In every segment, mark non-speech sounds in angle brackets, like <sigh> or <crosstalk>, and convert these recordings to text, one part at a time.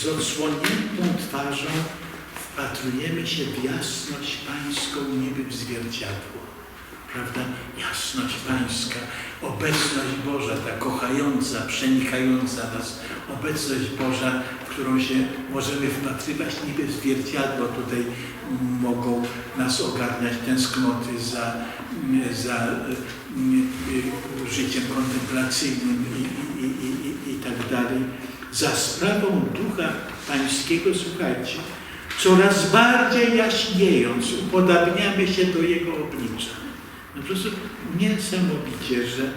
z odsłoniętą twarzą wpatrujemy się w jasność Pańską niby w zwierciadło. Prawda? Jasność Pańska, obecność Boża, ta kochająca, przenikająca nas, obecność Boża, w którą się możemy wpatrywać niby w zwierciadło. Tutaj mogą nas ogarniać tęsknoty za, za mm, y, życiem kontemplacyjnym i, i, i, i. Za sprawą Ducha Pańskiego, słuchajcie, coraz bardziej jaśniejąc, upodabniamy się do Jego oblicza. No po prostu niesamowicie, że,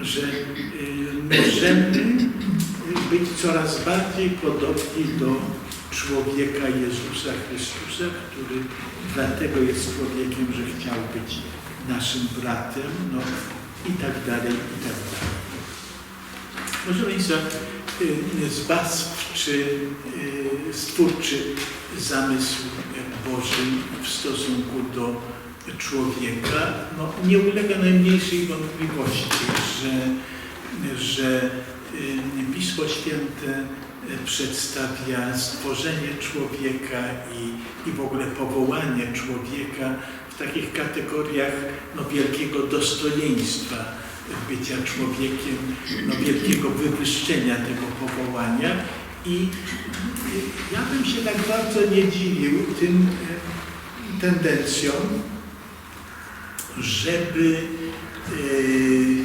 że y, możemy być coraz bardziej podobni do człowieka Jezusa Chrystusa, który dlatego jest człowiekiem, że chciał być naszym bratem, no i tak dalej, i tak dalej. Proszę Państwa, zbawczy, y, stwórczy zamysł Boży w stosunku do człowieka? No, nie ulega najmniejszej wątpliwości, że, że y, Pismo Święte przedstawia stworzenie człowieka i, i w ogóle powołanie człowieka w takich kategoriach no, wielkiego dostojeństwa bycia człowiekiem, no, wielkiego wywyższenia tego powołania. I ja bym się tak bardzo nie dziwił tym y, tendencjom, żeby y,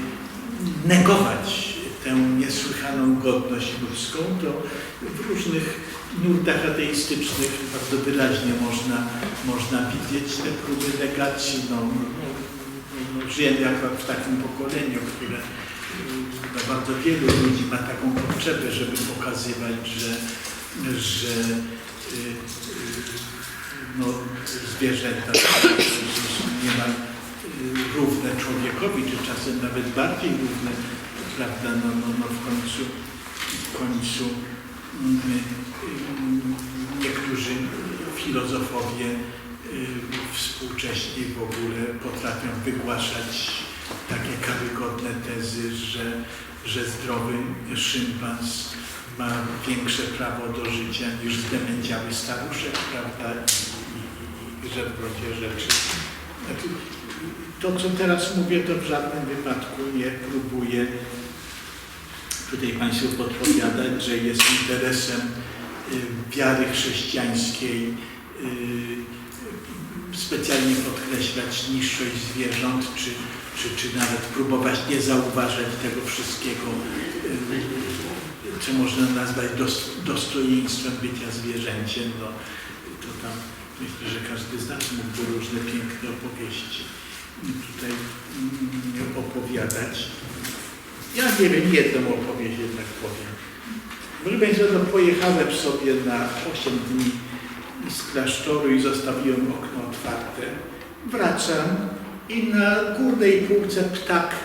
negować tę niesłychaną godność ludzką, to w różnych nurtach ateistycznych bardzo wyraźnie można, można widzieć te próby negacji. No, no, żyjemy akurat w takim pokoleniu, które no, bardzo wielu ludzi ma taką potrzebę, żeby pokazywać, że, że y, y, no, zwierzęta są niemal równe człowiekowi, czy czasem nawet bardziej równe, prawda, no, no, no w końcu, w końcu niektórzy filozofowie współcześni w ogóle potrafią wygłaszać takie karygodne tezy, że, że zdrowy szympans ma większe prawo do życia niż zdemęciały staruszek, prawda, i, i, i że w gruncie rzeczy. Znaczy, to, co teraz mówię, to w żadnym wypadku nie próbuję tutaj Państwu podpowiadać, że jest interesem y, wiary chrześcijańskiej y, specjalnie podkreślać niższość zwierząt, czy, czy, czy nawet próbować nie zauważać tego wszystkiego, y, co można nazwać dos, dostojeństwem bycia zwierzęciem. No, to tam myślę, że każdy z nas mógłby różne piękne opowieści tutaj mm, opowiadać. Ja nie wiem, jedną opowieść jednak powiem. Proszę Państwa, no pojechałem sobie na 8 dni z klasztoru i zostawiłem okno otwarte. Wracam i na górnej półce ptak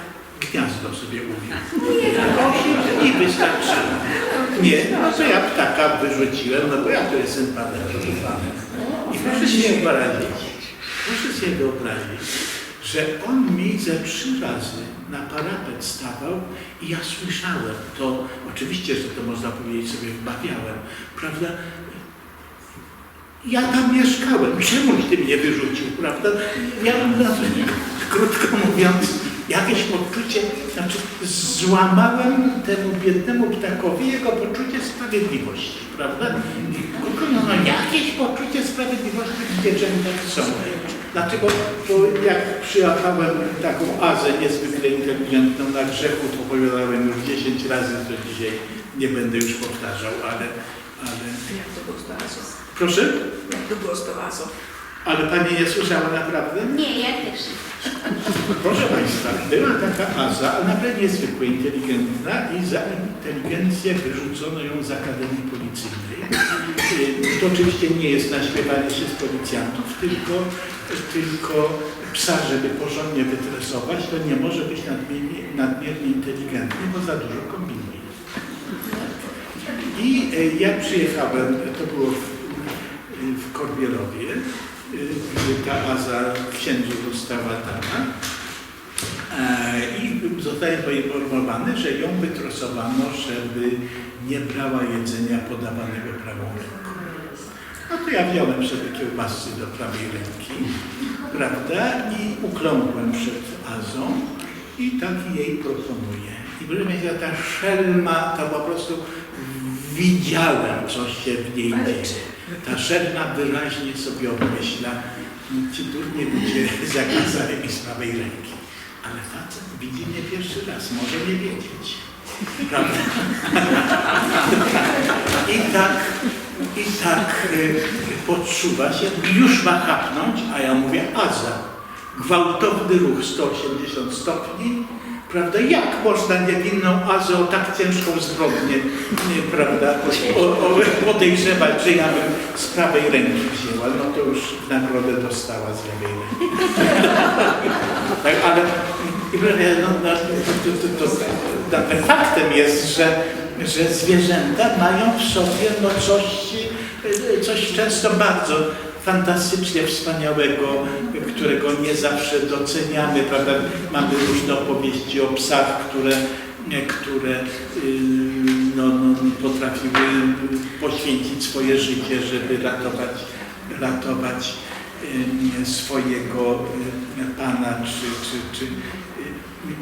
gniazdo sobie uwiózł. Osiem dni wystarczyło. Nie, no to ja ptaka wyrzuciłem, no bo ja to jestem panem I proszę sobie wyobrazić, proszę sobie wyobrazić, że on mi ze trzy razy na parapet stawał i ja słyszałem to, oczywiście, że to można powiedzieć sobie wmawiałem, prawda? Ja tam mieszkałem, czemuś ty mnie wyrzucił, prawda? Na krótko mówiąc, jakieś poczucie, znaczy złamałem temu biednemu ptakowi jego poczucie sprawiedliwości, prawda? No, no jakieś poczucie sprawiedliwości w zwierzętach są. Dlaczego? Bo jak przyjechałem taką azę niezwykle inteligentną na grzechu, to opowiadałem już 10 razy, to dzisiaj nie będę już powtarzał, ale... ale... Jak to było z Toazo? Proszę? Jak to było z Toazo? Ale Pani nie słyszała naprawdę? Nie, ja też. Proszę Państwa, była taka Aza, naprawdę niezwykle inteligentna i za inteligencję wyrzucono ją z Akademii Policyjnej. To oczywiście nie jest naśmiewanie się z policjantów, tylko, tylko psa, żeby porządnie wytresować, to nie może być nadmiernie, nadmiernie inteligentny, bo za dużo kombinuje. I y, jak przyjechałem, to było w, Korbielowie, y, gdzie ta Aza księdzu została dana, E, I zostałem poinformowany, że ją wytrosowano, żeby nie brała jedzenia podawanego prawą ręką. No to ja wziąłem sobie kiełbasy do prawej ręki, prawda, i ukląkłem przed Azą i tak jej proponuję. I proszę Państwa, ta szelma, to po prostu widziałem, co się w niej dzieje. Ta szelma wyraźnie sobie obmyśla, ci trudnie ludzie <laughs> zakazali z prawej ręki. Ale facet widzi mnie pierwszy raz, może nie wiedzieć. Prawda? <laughs> I tak, i tak y, podsuwa się, już ma chapnąć, a ja mówię, Aza, gwałtowny ruch 180 stopni, prawda, jak można niewinną Azę o tak ciężką zbrodnię, prawda, o, o, podejrzewać, że ja bym z prawej ręki wzięła, no to już nagrodę dostała z lewej ręki. <laughs> tak, ale no, no, to, to, to, faktem jest, że, że zwierzęta mają w sobie no, coś, e, coś często bardzo fantastycznie wspaniałego, którego nie zawsze doceniamy, prawda? Mamy różne opowieści o psach, które, które y, no, no, potrafiły poświęcić swoje życie, żeby ratować, ratować y, swojego y, pana, czy, czy, czy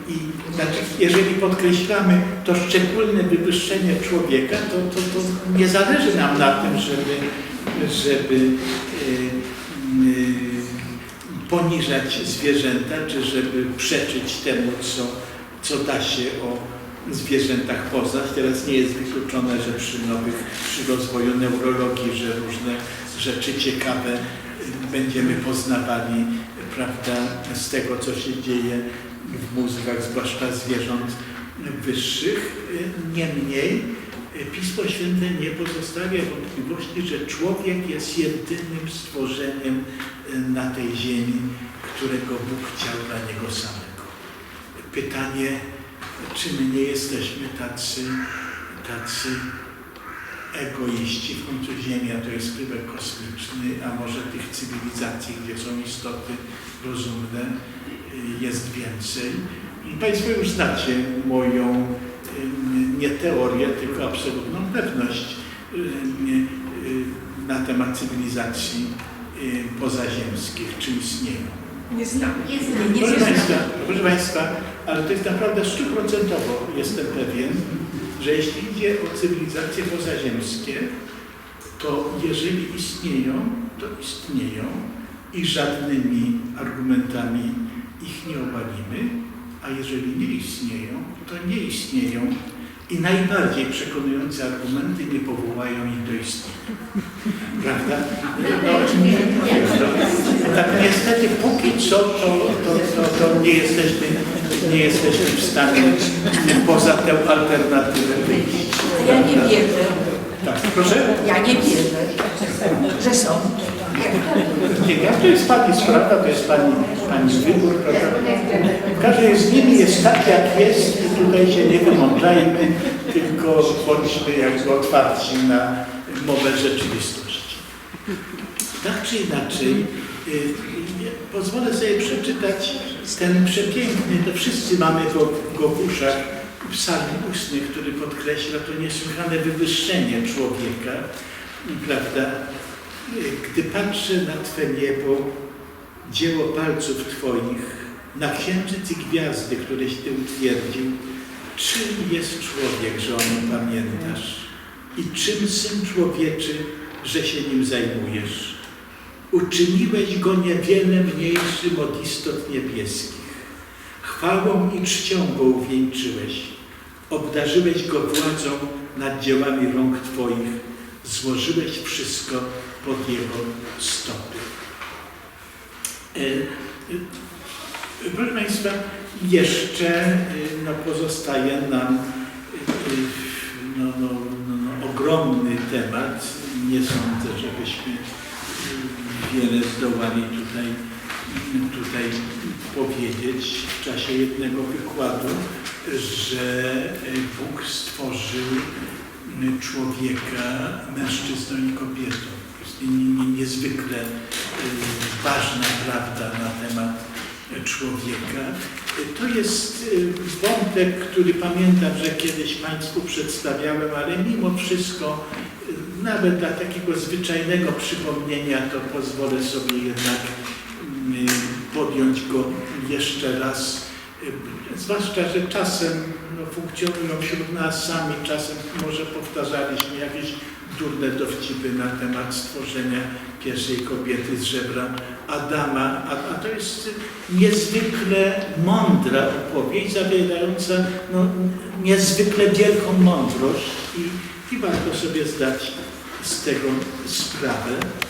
i znaczy, jeżeli podkreślamy to szczególne wywyższenie człowieka, to, to, to nie zależy nam na tym, żeby, żeby y, y, poniżać zwierzęta, czy żeby przeczyć temu, co, co da się o zwierzętach poznać. Teraz nie jest wykluczone, że przy nowych, przy rozwoju neurologii, że różne rzeczy ciekawe będziemy poznawali, prawda, z tego, co się dzieje w mózgach, zwłaszcza zwierząt wyższych. Niemniej Pismo Święte nie pozostawia wątpliwości, że człowiek jest jedynym stworzeniem na tej ziemi, którego Bóg chciał dla niego samego. Pytanie, czy my nie jesteśmy tacy, tacy egoiści, w końcu Ziemia to jest pryłek kosmiczny, a może tych cywilizacji, gdzie są istoty rozumne, jest więcej. I Państwo już znacie moją nie teorię, tylko absolutną pewność na temat cywilizacji pozaziemskich, czy istnieją. Nie znam. Jest, Proszę Państwa, proszę Państwa, ale to jest naprawdę stuprocentowo jestem pewien, że jeśli idzie o cywilizacje pozaziemskie, to jeżeli istnieją, to istnieją i żadnymi argumentami ich nie obalimy, a jeżeli nie istnieją, to nie istnieją i najbardziej przekonujące argumenty nie powołają ich do istnienia. Prawda? No, no, tak niestety póki co to, to, to, to nie, jesteśmy, nie jesteśmy w stanie poza tę alternatywę wyjść. Ja nie wierzę. Tak, proszę? Ja nie wierzę, że są. Nie, ja to jest Pani sprawa, to jest Pani, pani wybór, prawda? Każdy z nimi jest tak, jak jest i tutaj się nie wymądrzajmy, tylko bądźmy jakby otwarci na mowę rzeczywistości. Tak czy inaczej, y, pozwolę sobie przeczytać ten przepiękny, to wszyscy mamy go, go w uszach, psalm ustny, który podkreśla to niesłychane wywyższenie człowieka, prawda? Gdy patrzę na Twe niebo, dzieło palców Twoich, na księżyc i gwiazdy, któreś Ty utwierdził, czym jest człowiek, że o nim pamiętasz? I czym syn człowieczy, że się nim zajmujesz? Uczyniłeś go niewiele mniejszym od istot niebieskich. Chwałą i czcią go uwieńczyłeś. Obdarzyłeś go władzą nad dziełami rąk Twoich. Złożyłeś wszystko pod jego stopy. E, e, Proszę Państwa, jeszcze e, no, pozostaje nam no, no, no, no, ogromny temat. Nie sądzę, żebyśmy zdołali tutaj, tutaj powiedzieć w czasie jednego wykładu, że Bóg stworzył człowieka mężczyzną i kobietą. Jest nie- nie- niezwykle y, ważna prawda na temat człowieka. To jest y, wątek, który pamiętam, że kiedyś Państwu przedstawiałem, ale mimo wszystko, nawet dla takiego zwyczajnego przypomnienia, to pozwolę sobie jednak mm, podjąć go jeszcze raz. Zwłaszcza, że czasem no, funkcjonują wśród nas sami, czasem może powtarzaliśmy jakieś durne dowcipy na temat stworzenia pierwszej kobiety z żebra Adama, a, a to jest niezwykle mądra opowieść, zawierająca no, niezwykle wielką mądrość i, i warto sobie zdać z tego sprawę.